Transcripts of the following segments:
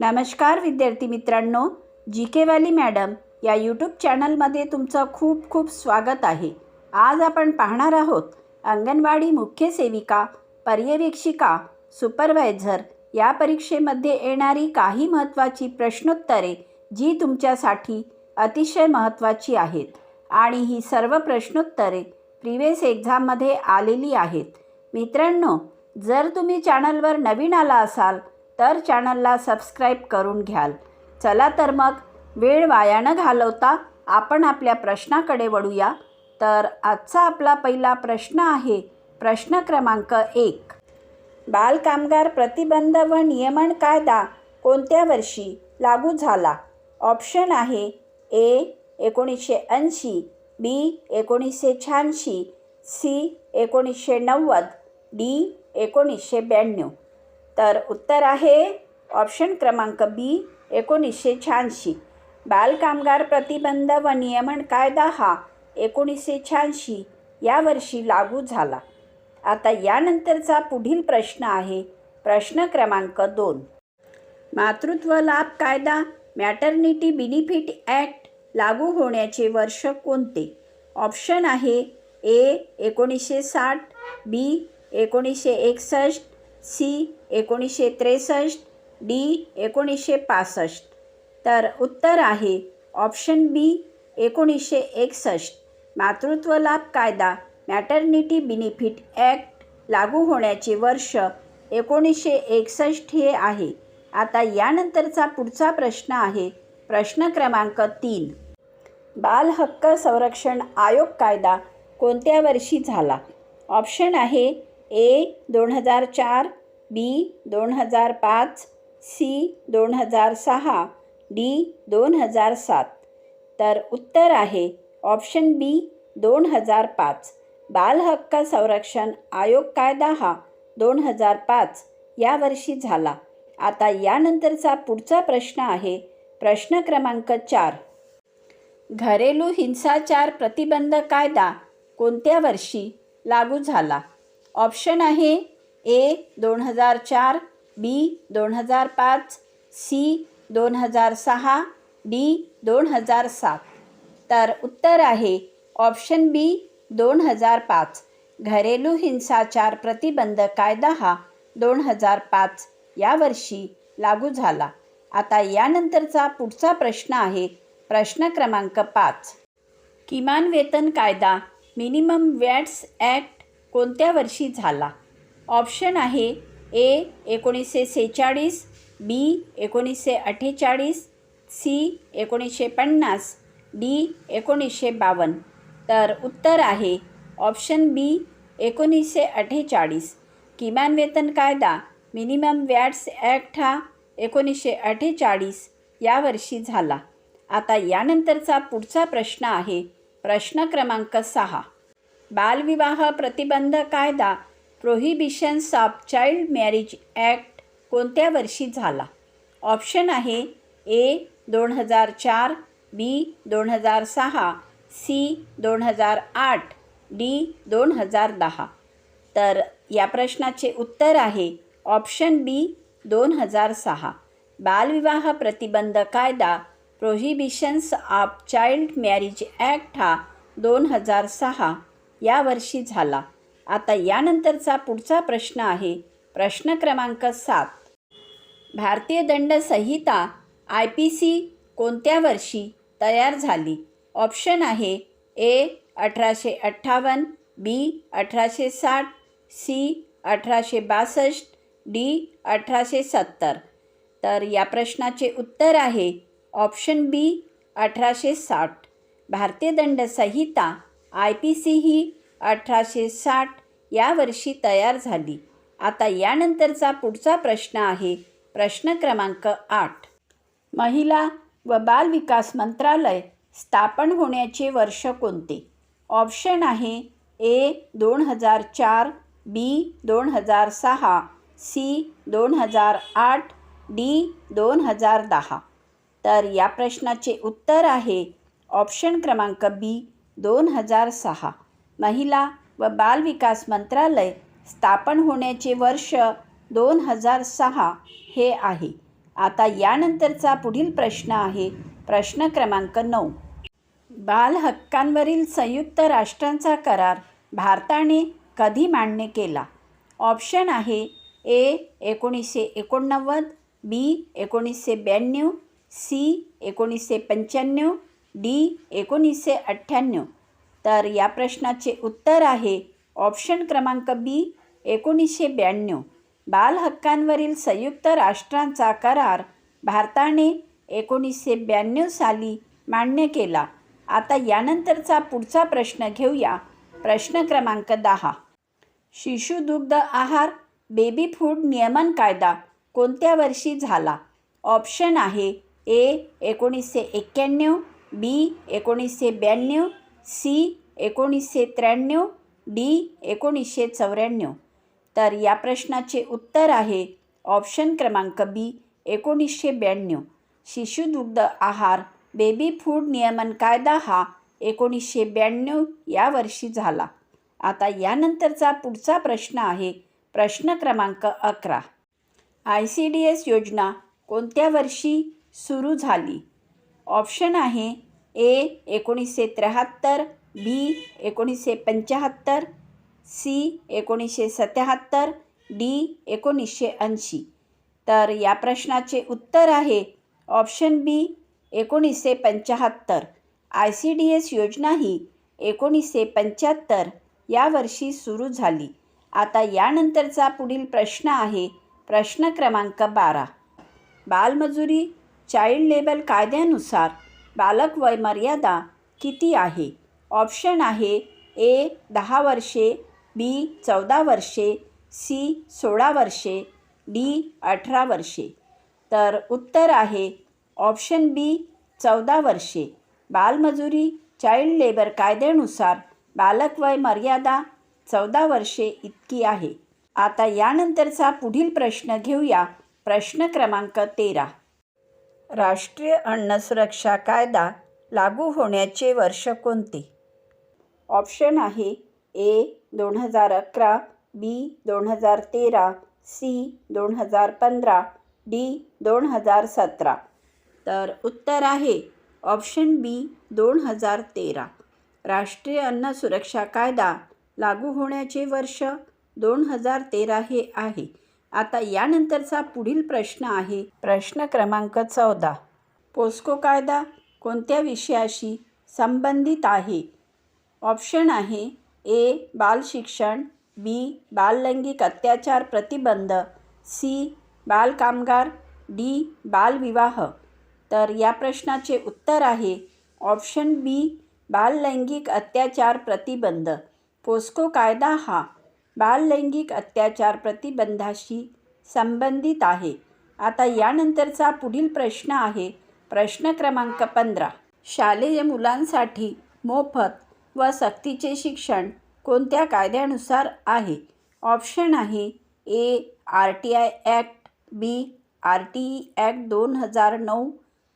नमस्कार विद्यार्थी मित्रांनो जी के वाली मॅडम या यूट्यूब चॅनलमध्ये तुमचं खूप खूप स्वागत आहे. आज आपण पाहणार आहोत अंगणवाडी मुख्य सेविका पर्यवेक्षिका सुपरवायझर या परीक्षेमध्ये येणारी काही महत्त्वाची प्रश्नोत्तरे जी तुमच्यासाठी अतिशय महत्त्वाची आहेत. आणि ही सर्व प्रश्नोत्तरे प्रिवियस एक्झाममध्ये आलेली आहेत. मित्रांनो जर तुम्ही चॅनलवर नवीन आला असाल तर चॅनलला सबस्क्राईब करून घ्याल. चला तर मग वेळ वाया न घालवता आपण आपल्या प्रश्नाकडे वळूया. तर आजचा आपला पहिला प्रश्न आहे प्रश्न क्रमांक एक. बालकामगार प्रतिबंध व नियमन कायदा कोणत्या वर्षी लागू झाला? ऑप्शन आहे ए एकोणीसशे ऐंशी बी एकोणीसशे शहाऐंशी सी एकोणीसशे नव्वद डी एकोणीसशे ब्याण्णव. तर उत्तर आहे ऑप्शन क्रमांक बी एकोणीसशे शहाऐंशी. बालकामगार प्रतिबंध व नियमन कायदा हा एकोणीसशे शहाऐंशी या वर्षी लागू झाला. आता यानंतरचा पुढील प्रश्न आहे प्रश्न क्रमांक दोन. मातृत्व लाभ कायदा मॅटर्निटी बेनिफिट ॲक्ट लागू होण्याचे वर्ष कोणते? ऑप्शन आहे ए एकोणीसशे साठ बी एकोणीसशे एकसष्ट सी एकोणीसशे त्रेसष्ट डी एकोणीसशे पासष्ट. तर उत्तर आहे ऑप्शन बी एकोणीसशे एकसष्ट. मातृत्व लाभ कायदा मॅटर्निटी बेनिफिट ॲक्ट लागू होण्याचे वर्ष एकोणीसशे एकसष्ट हे आहे. आता यानंतरचा पुढचा प्रश्न आहे प्रश्न क्रमांक तीन. बाल हक्क संरक्षण आयोग कायदा कोणत्या वर्षी झाला? ऑप्शन आहे ए दोन हजार चार बी दोन हजार पाच सी दोन हजार सहा डी दोन हजार सात. तर उत्तर आहे ऑप्शन बी दोन हजार पाच. बालहक्क संरक्षण आयोग कायदा हा दोन हजार पाच या वर्षी झाला. आता यानंतरचा पुढचा प्रश्न आहे प्रश्न क्रमांक चार. घरेलू हिंसाचार प्रतिबंध कायदा कोणत्या वर्षी लागू झाला? ऑप्शन आहे ए दोन हजार चार बी दोन हजार पाच सी दोन हजार सहा डी दोन हजार सात. तर उत्तर आहे ऑप्शन बी दोन हजार पाच. घरेलू हिंसाचार प्रतिबंध कायदा हा दोन हजार पाच यावर्षी लागू झाला. आता यानंतरचा पुढचा प्रश्न आहे प्रश्न क्रमांक पाच. किमान वेतन कायदा मिनिमम वॅट्स ॲक्ट कोणत्या वर्षी झाला? ऑप्शन आहे ए एकोणीसशे सेहेचाळीस बी एकोणीसशे अठ्ठेचाळीस सी एकोणीसशे पन्नास डी एकोणीसशे बावन्न. तर उत्तर आहे ऑप्शन बी एकोणीसशे अठ्ठेचाळीस. किमान वेतन कायदा मिनिमम वॅट्स ॲक्ट हा एकोणीसशे अठ्ठेचाळीस या वर्षी झाला. आता यानंतरचा पुढचा प्रश्न आहे प्रश्न क्रमांक सहा. बालविवाह प्रतिबंध कायदा prohibitions of child marriage act कोणत्या वर्षी झाला? ऑप्शन आहे ए दोन हजार चार बी दोन हजार सहा सी दोन हजार आठ डी दोन हजार दहा. तर या प्रश्नाचे उत्तर आहे ऑप्शन बी दोन हजार सहा. बालविवाह प्रतिबंध कायदा prohibitions of child marriage act हा दोन हजार सहा. या वर्षी झाला. आता यानंतरचा पुढचा प्रश्न आहे प्रश्न क्रमांक सात. भारतीय दंड संहिता आय पी सी कोणत्या वर्षी तयार झाली? ऑप्शन आहे ए अठराशे अठ्ठावन्न बी अठराशे साठ सी अठराशे बासष्ट डी अठराशे सत्तर. तर या प्रश्नाचे उत्तर आहे ऑप्शन बी अठराशे साठ. भारतीय दंड संहिता आय पी सी ही अठराशे साठ या वर्षी तयार झाली. आता यानंतरचा पुढचा प्रश्न आहे प्रश्न क्रमांक आठ. महिला व बाल विकास मंत्रालय स्थापन होण्याचे वर्ष कोणते? ऑप्शन आहे ए दोन हजार चार बी दोन हजार सहा सी दोन हजार आठ डी दोन हजार दहा. तर या प्रश्नाचे उत्तर आहे ऑप्शन क्रमांक बी. दोन हजार सहा. महिला व बालविकास मंत्रालय स्थापन होण्याचे वर्ष दोन हजार सहा हे आहे. आता यानंतरचा पुढील प्रश्न आहे. प्रश्न क्रमांक नऊ. बाल हक्कांवरील संयुक्त राष्ट्रांचा करार भारताने कधी मान्य केला? ऑप्शन आहे ए एकोणीसशे एकोणनव्वद बी एकोणीसशे ब्याण्णव सी एकोणीसशे पंच्याण्णव डी एकोणीसशे अठ्ठ्याण्णव. तर या प्रश्नाचे उत्तर आहे ऑप्शन क्रमांक बी एकोणीसशे ब्याण्णव. बालहक्कांवरील संयुक्त राष्ट्रांचा करार भारताने एकोणीसशे ब्याण्णव साली मान्य केला. आता यानंतरचा पुढचा प्रश्न घेऊया. प्रश्न क्रमांक दहा. शिशुदुग्ध आहार बेबी फूड नियमन कायदा कोणत्या वर्षी झाला? ऑप्शन आहे ए एकोणीसशे एक्क्याण्णव बी एकोणीसशे ब्याण्णव सी एकोणीसशे त्र्याण्णव डी एकोणीसशे चौऱ्याण्णव. तर या प्रश्नाचे उत्तर आहे ऑप्शन क्रमांक बी एकोणीसशे ब्याण्णव. शिशुदुग्ध आहार बेबी फूड नियमन कायदा हा एकोणीसशे ब्याण्णव या वर्षी झाला. आता यानंतरचा पुढचा प्रश्न आहे प्रश्न क्रमांक अकरा. आय सी डी एस योजना कोणत्या वर्षी सुरू झाली? ऑप्शन आहे ए एकोणीसशे त्र्याहत्तर बी एकोणीसशे पंच्याहत्तर सी एकोणीसशे सत्याहत्तर डी एकोणीसशे ऐंशी. तर या प्रश्नाचे उत्तर आहे ऑप्शन बी एकोणीसशे पंच्याहत्तर. आय सी डी एस योजना ही एकोणीसशे पंच्याहत्तर या वर्षी सुरू झाली. आता यानंतरचा पुढील प्रश्न आहे प्रश्न क्रमांक बारा. बालमजुरी चाइल्ड लेबर कायद्यानुसार बालक वय मर्यादा किती आहे? ऑप्शन आहे ए दहा वर्षे बी चौदा वर्षे सी सोळा वर्षे डी अठरा वर्षे. तर उत्तर आहे ऑप्शन बी चौदा वर्षे. बालमजुरी चाइल्ड लेबर कायद्यानुसार बालक वय मर्यादा चौदा वर्षे इतकी आहे. आता यानंतरचा पुढील प्रश्न घेऊया. प्रश्न क्रमांक तेरा. राष्ट्रीय अन्न सुरक्षा कायदा लागू होण्याचे वर्ष कोणते? ऑप्शन आहे ए दोन हजार अकरा बी दोन हजार तेरा सी दोन हजार पंधरा डी दोन हजार सतरा. तर उत्तर आहे ऑप्शन बी दोन हजार तेरा. राष्ट्रीय अन्न सुरक्षा कायदा लागू होण्याचे वर्ष दोन हजार तेरा हे आहे. आता यानंतरचा पुढील प्रश्न आहे. प्रश्न क्रमांक चौदा. पोस्को कायदा कोणत्या विषयाशी संबंधित आहे? ऑप्शन आहे ए बाल शिक्षण बी बाललैंगिक अत्याचार प्रतिबंध सी बालकामगार डी बालविवाह तर या प्रश्नाचे उत्तर आहे ऑप्शन बी बाललैंगिक अत्याचार प्रतिबंध. पोस्को कायदा हा बाललैंगिक अत्याचार प्रतिबंधाशी संबंधित आहे. आता यानंतरचा पुढील प्रश्न आहे. प्रश्न क्रमांक पंधरा. शालेय मुलांसाठी मोफत व सक्तीचे शिक्षण कोणत्या कायद्यानुसार आहे? ऑप्शन आहे A R T I act B R T E act दोन हजार नऊ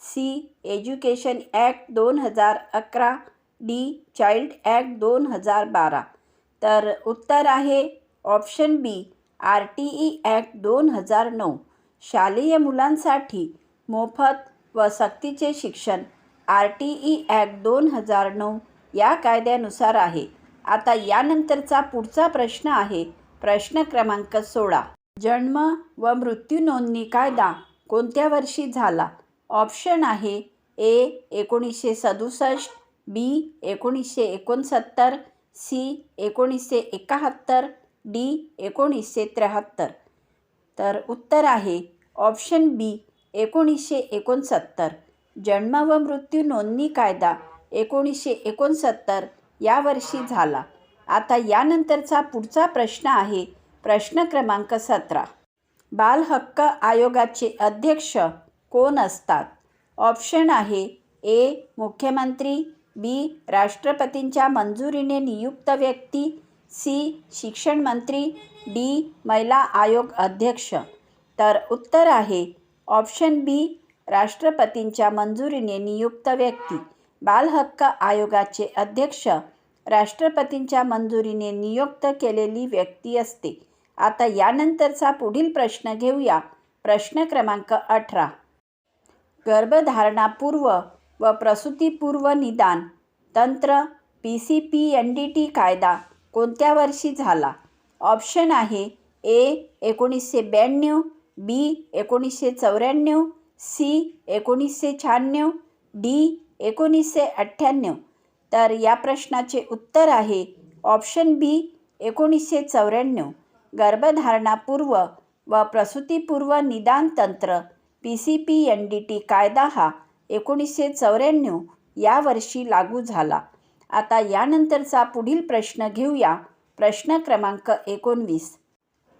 सी एज्युकेशन ॲक्ट दोन हजार अकरा डी चाइल्ड ॲक्ट दोन हजार बारा. तर उत्तर आहे option B R T E act दोन हजार नऊ. शालेय मुलांसाठी मोफत व सक्तीचे शिक्षण आर टी ई ॲक्ट दोन हजार नऊ या कायद्यानुसार आहे. आता यानंतरचा पुढचा प्रश्न आहे प्रश्न क्रमांक सोळा. जन्म व मृत्यू नोंदणी कायदा कोणत्या वर्षी झाला? ऑप्शन आहे ए एकोणीसशे सदुसष्ट बी एकोणीसशे एकोणसत्तर सी एकोणीसशे एकाहत्तर डी एकोणीसशे त्र्याहत्तर. तर उत्तर आहे ऑप्शन बी एकोणीसशे एकोणसत्तर. जन्म व मृत्यू नोंदणी कायदा एकोणीसशे एकोणसत्तर या वर्षी झाला. आता यानंतरचा पुढचा प्रश्न आहे प्रश्न क्रमांक सतरा. बाल हक्क आयोगाचे अध्यक्ष कोण असतात? ऑप्शन आहे ए मुख्यमंत्री बी. राष्ट्रपतींच्या मंजुरीने नियुक्त व्यक्ती. सी. शिक्षण मंत्री. डी. महिला आयोग अध्यक्ष. तर उत्तर आहे. Option B. राष्ट्रपतींच्या मंजुरीने नियुक्त व्यक्ती. बालहक्क आयोगाचे अध्यक्ष. राष्ट्रपतींच्या मंजुरीने नियुक्त केलेली व्यक्ती असते. आता यानंतरचा पुढील प्रश्न घेऊया. प्रश्न क्रमांक अठरा. गर्भधारणापूर्व व प्रसूतीपूर्व निदान तंत्र P C P N D T कायदा कोणत्या वर्षी झाला? ऑप्शन आहे ए एकोणीसशे ब्याण्णव बी एकोणीसशे चौऱ्याण्णव सी एकोणीसशे शहाण्णव डी एकोणीसशे अठ्ठ्याण्णव. तर या प्रश्नाचे उत्तर आहे ऑप्शन बी एकोणीसशे चौऱ्याण्णव. गर्भधारणापूर्व व प्रसूतीपूर्व निदान तंत्र P C P N D T कायदा हा एकोणीसशे चौऱ्याण्णव या वर्षी लागू झाला. आता यानंतरचा पुढील प्रश्न घेऊया. प्रश्न क्रमांक एकोणवीस.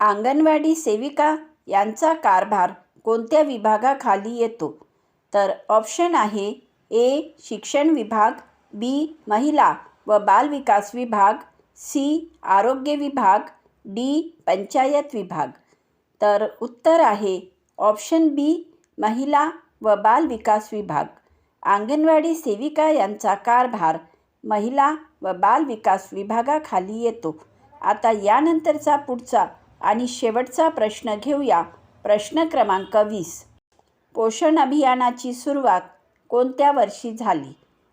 अंगणवाडी सेविका यांचा कारभार कोणत्या विभागाखाली येतो? तर ऑप्शन आहे ए शिक्षण विभाग बी महिला व बालविकास विभाग सी आरोग्य विभाग डी पंचायत विभाग. तर उत्तर आहे ऑप्शन बी महिला व बाल विकास विभाग. अंगणवाडी सेविका यांचा कारभार महिला व बाल विकास विभागाखाली येतो. आता यानंतरचा पुढचा आणि शेवटचा प्रश्न घेऊया. प्रश्न क्रमांक वीस. पोषण अभियानाची सुरुवात कोणत्या वर्षी झाली?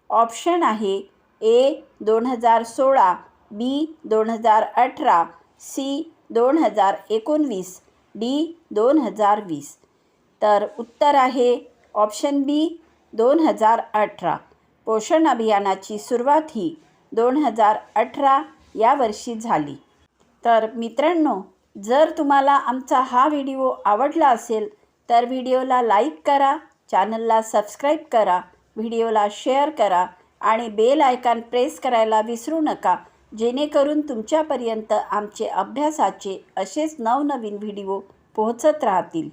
ऑप्शन आहे ए दोन हजार सोळा बी दोन हजार अठरा सी दोन हजार एकोणवीस डी दोन हजार वीस. तर उत्तर आहे ऑप्शन बी दोन हजार अठरा. पोषण अभियानाची सुरुवात ही दोन हजार अठरा या वर्षी झाली. तर मित्रांनो जर तुम्हाला आमचा हा व्हिडिओ आवडला असेल तर व्हिडिओला लाईक करा चॅनलला सबस्क्राईब करा व्हिडिओला शेअर करा आणि बेल आयकॉन प्रेस करायला विसरू नका जेणेकरून तुमच्यापर्यंत आमचे अभ्यासाचे असेच नवनवीन व्हिडिओ पोहोचत राहतील.